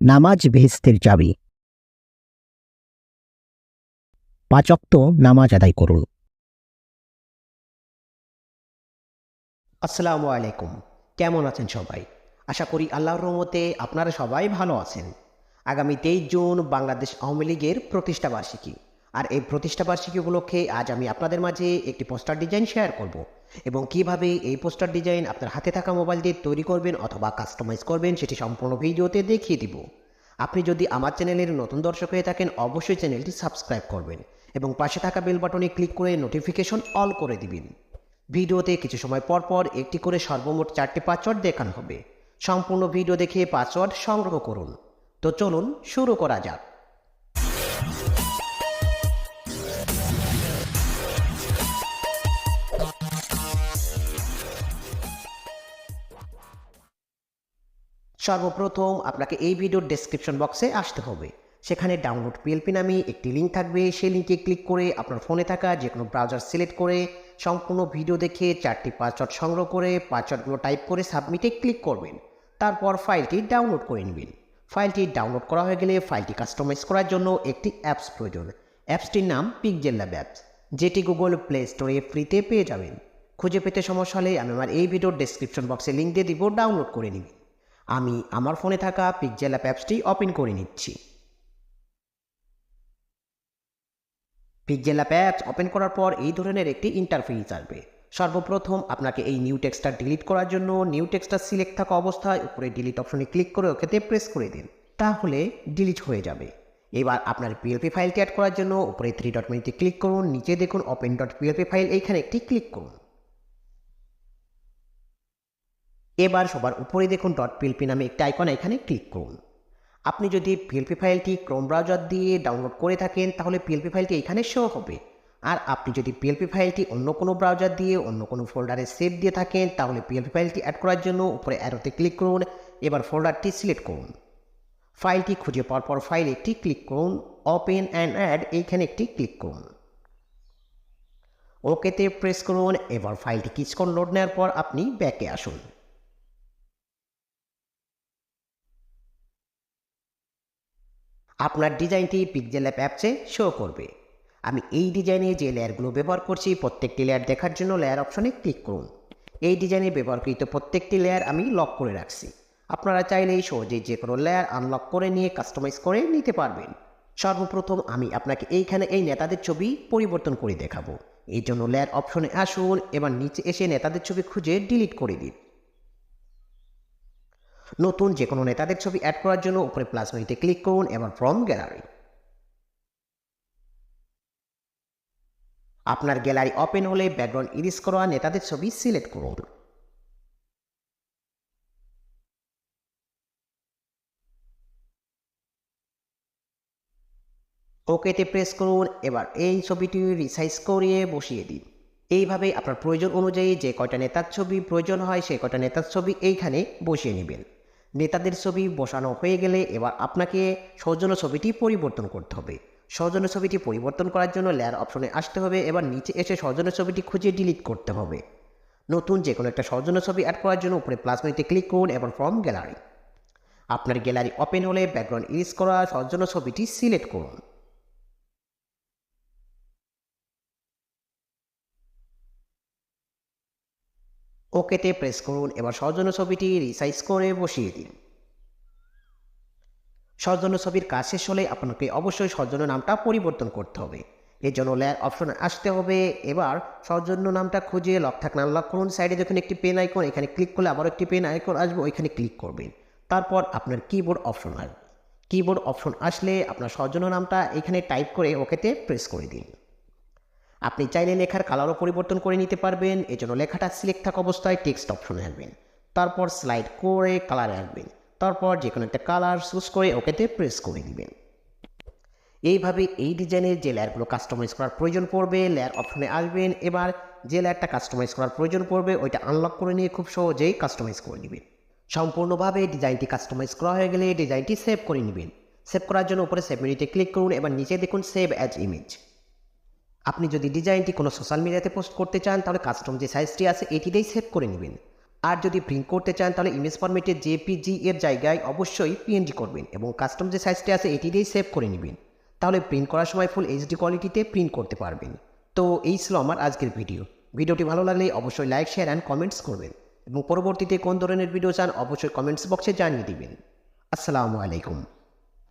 নামাজ বেহেস্তের চাবি। পাচক্ত নামাজ আদায় করুন। আসসালামু আলাইকুম। কেমন আছেন সবাই? আশা করি আল্লাহর রহমতে আপনারা সবাই ভালো আছেন। আগামী তেইশ জুন বাংলাদেশ আওয়ামী লীগের প্রতিষ্ঠাবার্ষিকী। আর এই প্রতিষ্ঠাবার্ষিকী উপলক্ষে আজ আমি আপনাদের মাঝে একটি পোস্টার ডিজাইন শেয়ার করব। এবং কীভাবে এই পোস্টার ডিজাইন আপনার হাতে থাকা মোবাইল দিয়ে তৈরি করবেন অথবা কাস্টমাইজ করবেন সেটি সম্পূর্ণ ভিডিওতে দেখিয়ে দিব। আপনি যদি আমার চ্যানেলের নতুন দর্শক হয়ে থাকেন, অবশ্যই চ্যানেলটি সাবস্ক্রাইব করবেন এবং পাশে থাকা বেল বাটনে ক্লিক করে নোটিফিকেশন অল করে দিবেন। ভিডিওতে কিছু সময় পর পর একটি করে সর্বমোট চারটি পাসওয়ার্ড দেখানো হবে। সম্পূর্ণ ভিডিও দেখে পাসওয়ার্ড সংগ্রহ করুন। তো চলুন শুরু করা যাক। সর্বপ্রথম আপনাকে এই ভিডিওর ডেসক্রিপশন বক্সে আসতে হবে। সেখানে ডাউনলোড পিএলপি নামে একটি লিঙ্ক থাকবে। সেই লিঙ্কে ক্লিক করে আপনার ফোনে থাকা যে কোনো ব্রাউজার সিলেক্ট করে, সম্পূর্ণ ভিডিও দেখে চারটি পাসওয়ার্ড সংগ্রহ করে পাসওয়ার্ডগুলো টাইপ করে সাবমিটে ক্লিক করবেন। তারপর ফাইলটি ডাউনলোড করে নেবেন। ফাইলটি ডাউনলোড করা হয়ে গেলে ফাইলটি কাস্টমাইজ করার জন্য একটি অ্যাপস প্রয়োজন। অ্যাপসটির নাম পিকজেল ল্যাব অ্যাপস যেটি গুগল প্লে স্টোরে ফ্রিতে পেয়ে যাবেন। খুঁজে পেতে সমস্যা হলে আমি আমার এই ভিডিওর ডেসক্রিপশন বক্সে লিঙ্ক দিয়ে দিব ডাউনলোড করে নিবেন। আমি আমার ফোনে থাকা পিকজেল অ্যাপ অ্যাপসটি ওপেন করে নিচ্ছি। পিকজেল অ্যাপ অ্যাপস ওপেন করার পর এই ধরনের একটি ইন্টারফেস আসবে। সর্বপ্রথম আপনাকে এই নিউ টেক্সটটা ডিলিট করার জন্য নিউ টেক্সটটা সিলেক্ট থাকা অবস্থায় উপরে ডিলিট অপশনে ক্লিক করে ওকেতে প্রেস করে দিন। তাহলে ডিলিট হয়ে যাবে। এবার আপনার পিএলপি ফাইলটি অ্যাড করার জন্য উপরে থ্রি ডট মেনুতে ক্লিক করুন, নিচে দেখুন ওপেন ডট পিএলপি ফাইল এইখানে একটি ক্লিক করুন। এবার সবার উপরে দেখুন ডট পিএলপি নামে একটি আইকন এখানে ক্লিক করুন। আপনি যদি পিএলপি ফাইলটি ক্রোম ব্রাউজার দিয়ে ডাউনলোড করে থাকেন, তাহলে পিএলপি ফাইলটি এখানে শো হবে। আর আপনি যদি পিএলপি ফাইলটি অন্য কোনো ব্রাউজার দিয়ে, অন্য কোনো ফোল্ডারে সেভ দিয়ে থাকেন, তাহলে পিএলপি ফাইলটি অ্যাড করার জন্য উপরে অ্যারোতে ক্লিক করুন। এবার ফোল্ডারটি সিলেক্ট করুন। ফাইলটি খুঁজে পাওয়ার পর ফাইল একটি ক্লিক করুন। ওপেন অ্যান্ড অ্যাড এইখানে একটি ক্লিক করুন। ওকেতে প্রেস করুন। এবার ফাইলটি কিছুক্ষণ লোড নেওয়ার পর আপনি ব্যাকে আসুন। আপনার ডিজাইনটি পিকজেল অ্যাপ অ্যাপসে শো করবে। আমি এই ডিজাইনে যে লেয়ারগুলো ব্যবহার করছি, প্রত্যেকটি লেয়ার দেখার জন্য লেয়ার অপশনে ক্লিক করুন। এই ডিজাইনে ব্যবহারকৃত প্রত্যেকটি লেয়ার আমি লক করে রাখছি। আপনারা চাইলেই সহজেই যে কোনো লেয়ার আনলক করে নিয়ে কাস্টমাইজ করে নিতে পারবেন। সর্বপ্রথম আমি আপনাকে এইখানে এই নেতাদের ছবি পরিবর্তন করে দেখাবো। এই জন্য লেয়ার অপশনে আসুন, এবার নিচে এসে নেতাদের ছবি খুঁজে ডিলিট করে দিন। নতুন যে কোনো নেতাদের ছবি অ্যাড করার জন্য উপরে প্লাস মেনুতে ক্লিক করুন এবার ফ্রম গ্যালারি আপনার গ্যালারি ওপেন হলে ব্যাকগ্রাউন্ড ইরিজ করা নেতাদের ছবি সিলেক্ট করুন। ওকেতে প্রেস করুন, এবার এই ছবিটি রিসাইজ করিয়ে বসিয়ে দিন। এইভাবে আপনার প্রয়োজন অনুযায়ী যে কয়টা নেতার ছবি প্রয়োজন হয়, সেই কয়টা নেতার ছবি এইখানে বসিয়ে নেবেন। নেতাদের ছবি বসানো হয়ে গেলে এবার আপনাকে সৌজন্য ছবিটি পরিবর্তন করতে হবে। সৌজন্য ছবিটি পরিবর্তন করার জন্য লেয়ার অপশনে আসতে হবে। এবার নিচে এসে সৌজন্য ছবিটি খুঁজে ডিলিট করতে হবে। নতুন যে কোনো একটা সৌজন্য ছবি অ্যাড করার জন্য উপরে প্লাস মেনুতে ক্লিক করুন এবং ফর্ম গ্যালারি আপনার গ্যালারি ওপেন হলে ব্যাকগ্রাউন্ড ইউজ করা সৌজন্য ছবিটি সিলেক্ট করুন। ওকেতে প্রেস করুন, এবার সৌজন্য ছবিটি রিসাইজ করে বসিয়ে দিন। সৌজন্য ছবির কাজ শেষ হলে আপনাকে অবশ্যই সৌজন্য নামটা পরিবর্তন করতে হবে। এর জন্য লেয়ার অপশনে আসতে হবে। এবার সৌজন্য নামটা খুঁজে লক থাকলে আনলক করুন। সাইডে যখন একটি পেন আইকন এখানে ক্লিক করলে আবার একটি পেন আইকন আসবে, ওইখানে ক্লিক করবেন। তারপর আপনার কিবোর্ড অপশন আসবে। কিবোর্ড অপশন আসলে আপনার সৌজন্য নামটা এখানে টাইপ করে ওকেতে প্রেস করে দিন। আপনি চাইলে লেখার কালারও পরিবর্তন করে নিতে পারবেন। এজন্য লেখাটা সিলেক্ট থাকা অবস্থায় টেক্সট অপশনে আসবেন। তারপর স্লাইড করে কালারে আসবেন। তারপর যে কোনো একটা কালার চুজ করে ওকেতে প্রেস করে দিবেন এইভাবে এই ডিজাইনের যে লেয়ারগুলো কাস্টমাইজ করার প্রয়োজন পড়বে লেয়ার অপশনে আসবেন। এবার যে লেয়ারটা কাস্টমাইজ করার প্রয়োজন পড়বে, ওইটা আনলক করে নিয়ে খুব সহজেই কাস্টমাইজ করে নেবেন। সম্পূর্ণভাবে ডিজাইনটি কাস্টমাইজ করা হয়ে গেলে ডিজাইনটি সেভ করে নেবেন। সেভ করার জন্য উপরে সেভ মেনুতে ক্লিক করুন। এবার নিচে দেখুন সেভ অ্যাজ ইমেজ আপনি যদি ডিজাইনটি কোনো সোশ্যাল মিডিয়াতে পোস্ট করতে চান, তাহলে কাস্টম যে সাইজটি আছে, এটিতেই সেভ করে নেবেন। আর যদি প্রিন্ট করতে চান, তাহলে ইমেজ ফরম্যাটে জেপিজি এর জায়গায় অবশ্যই পিএনজি করবেন এবং কাস্টম যে সাইজটা আছে এটি দিয়েই সেভ করে নেবেন। তাহলে প্রিন্ট করার সময় ফুল এইচডি কোয়ালিটিতে প্রিন্ট করতে পারবেন। তো এই ছিল আমার আজকের ভিডিও ভিডিওটি ভালো লাগলে অবশ্যই লাইক শেয়ার অ্যান্ড কমেন্টস করবেন। এবং পরবর্তীতে কোন ধরনের ভিডিও চান, অবশ্যই কমেন্টস বক্সে জানিয়ে দিবেন। আসসালামু আলাইকুম।